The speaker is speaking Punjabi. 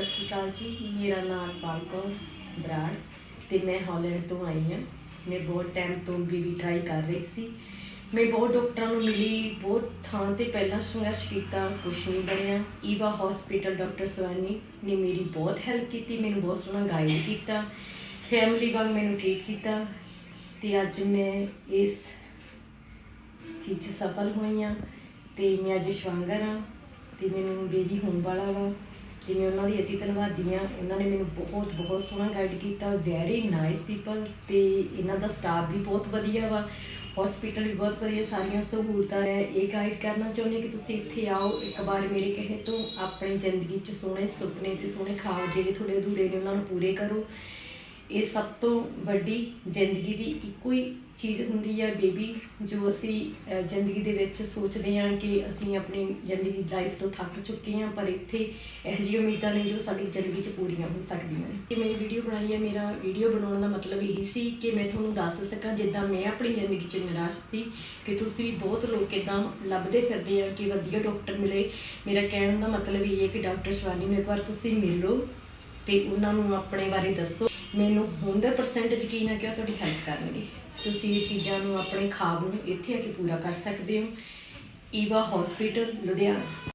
ਸਤਿ ਸ਼੍ਰੀ ਅਕਾਲ ਜੀ। ਮੇਰਾ ਨਾਮ ਪਾਲਕੌਰ ਬਰਾੜ ਤੇ ਮੈਂ ਹਾਲੈਂਡ ਤੋਂ ਆਈ ਹਾਂ। ਮੈਂ ਬਹੁਤ ਟਾਈਮ ਤੋਂ ਬੀਬੀ ਟਰਾਈ ਕਰ ਰਹੀ ਸੀ। ਮੈਂ ਬਹੁਤ ਡਾਕਟਰਾਂ ਨੂੰ ਮਿਲੀ, ਬਹੁਤ ਥਾਂ ਤੇ ਪਹਿਲਾਂ ਸੰਘਰਸ਼ ਕੀਤਾ, ਕੁਛ ਨਹੀਂ ਬਣਿਆ। ਈਵਾ ਹਸਪੀਟਲ ਡਾਕਟਰ ਸਵਾਨੀ ਨੇ ਮੇਰੀ ਬਹੁਤ ਹੈਲਪ ਕੀਤੀ, ਮੈਨੂੰ ਬਹੁਤ ਸੋਹਣਾ ਗਾਈਡ ਕੀਤਾ। ਫੈਮਿਲੀ ਵਾਂਗ ਮੈਨੂੰ ਟ੍ਰੀਟ ਕੀਤਾ ਤੇ ਅੱਜ ਮੈਂ ਇਸ ਚੀਜ਼ 'ਚ ਸਫਲ ਹੋਈ ਹਾਂ ਤੇ ਮੈਂ ਅੱਜ ਸ਼ਵਾਂਗਰ ਹਾਂ ਤੇ ਮੈਨੂੰ ਬੇਬੀ ਹੋਣ ਵਾਲਾ ਵਾ। ਜਿਵੇਂ ਉਹਨਾਂ ਦੀ ਅਤੀ ਧੰਨਵਾਦੀ ਹਾਂ ਉਹਨਾਂ ਨੇ ਮੈਨੂੰ ਬਹੁਤ ਬਹੁਤ ਸੋਹਣਾ ਗਾਈਡ ਕੀਤਾ ਵੈਰੀ ਨਾਈਸ ਪੀਪਲ ਤੇ ਇਹਨਾਂ ਦਾ ਸਟਾਫ ਵੀ ਬਹੁਤ ਵਧੀਆ ਵਾ। ਹਸਪੀਟਲ ਵੀ ਬਹੁਤ ਵਧੀਆ, ਸਾਰੀਆਂ ਸਹੂਲਤਾਂ ਹੈ। ਇਹ ਗਾਈਡ ਕਰਨਾ ਚਾਹੁੰਦੀ ਕਿ ਤੁਸੀਂ ਇੱਥੇ ਆਓ, ਇੱਕ ਵਾਰ ਮੇਰੇ ਕਹੇ ਤੋਂ ਆਪਣੀ ਜ਼ਿੰਦਗੀ 'ਚ ਸੋਹਣੇ ਸੁਪਨੇ ਤੇ ਸੋਹਣੇ ਖਾਬ ਜਿਹੜੇ ਤੁਹਾਡੇ ਅਧੂਰੇ ਨੇ, ਉਹਨਾਂ ਨੂੰ ਪੂਰੇ ਕਰੋ। ਇਹ ਸਭ ਤੋਂ ਵੱਡੀ ਜ਼ਿੰਦਗੀ ਦੀ ਇੱਕੋ ਹੀ ਚੀਜ਼ ਹੁੰਦੀ ਹੈ ਬੇਬੀ, ਜੋ ਅਸੀਂ ਜ਼ਿੰਦਗੀ ਦੇ ਵਿੱਚ ਸੋਚਦੇ ਹਾਂ ਕਿ ਅਸੀਂ ਆਪਣੀ ਜ਼ਿੰਦਗੀ ਲਾਈਫ ਤੋਂ ਥੱਕ ਚੁੱਕੇ ਹਾਂ, ਪਰ ਇੱਥੇ ਇਹੋ ਜਿਹੀ ਉਮੀਦਾਂ ਨੇ ਜੋ ਸਾਡੀ ਜ਼ਿੰਦਗੀ 'ਚ ਪੂਰੀਆਂ ਹੋ ਸਕਦੀਆਂ ਨੇ। ਕਿ ਮੈਂ ਵੀਡੀਓ ਬਣਾਈ ਹੈ ਮੇਰਾ ਵੀਡੀਓ ਬਣਾਉਣ ਦਾ ਮਤਲਬ ਇਹੀ ਸੀ ਕਿ ਮੈਂ ਤੁਹਾਨੂੰ ਦੱਸ ਸਕਾਂ, ਜਿੱਦਾਂ ਮੈਂ ਆਪਣੀ ਜ਼ਿੰਦਗੀ 'ਚ ਨਿਰਾਸ਼ ਸੀ, ਕਿ ਤੁਸੀਂ ਵੀ ਬਹੁਤ ਲੋਕ ਇਦਾਂ ਲੱਭਦੇ ਫਿਰਦੇ ਆ ਕਿ ਵਧੀਆ ਡਾਕਟਰ ਮਿਲੇ। ਮੇਰਾ ਕਹਿਣ ਦਾ ਮਤਲਬ ਇਹ ਹੈ ਕਿ ਡਾਕਟਰ ਸ਼ਵਾਨੀ ਨੂੰ ਇੱਕ ਵਾਰ ਤੁਸੀਂ ਮਿਲੋ ਲਓ ਤੇ ਉਹਨਾਂ ਨੂੰ ਆਪਣੇ ਬਾਰੇ ਦੱਸੋ। ਮੈਨੂੰ 100% ਯਕੀਨ ਹੈ ਕਿ ਉਹ ਤੁਹਾਡੀ ਹੈਲਪ ਕਰਨਗੇ। ਤੁਸੀਂ ਇਹ ਚੀਜ਼ਾਂ ਨੂੰ ਆਪਣੇ ਖਾਬ ਨੂੰ ਇੱਥੇ ਆ ਕੇ ਪੂਰਾ ਕਰ ਸਕਦੇ ਹੋ। Eva hospital Ludhiana.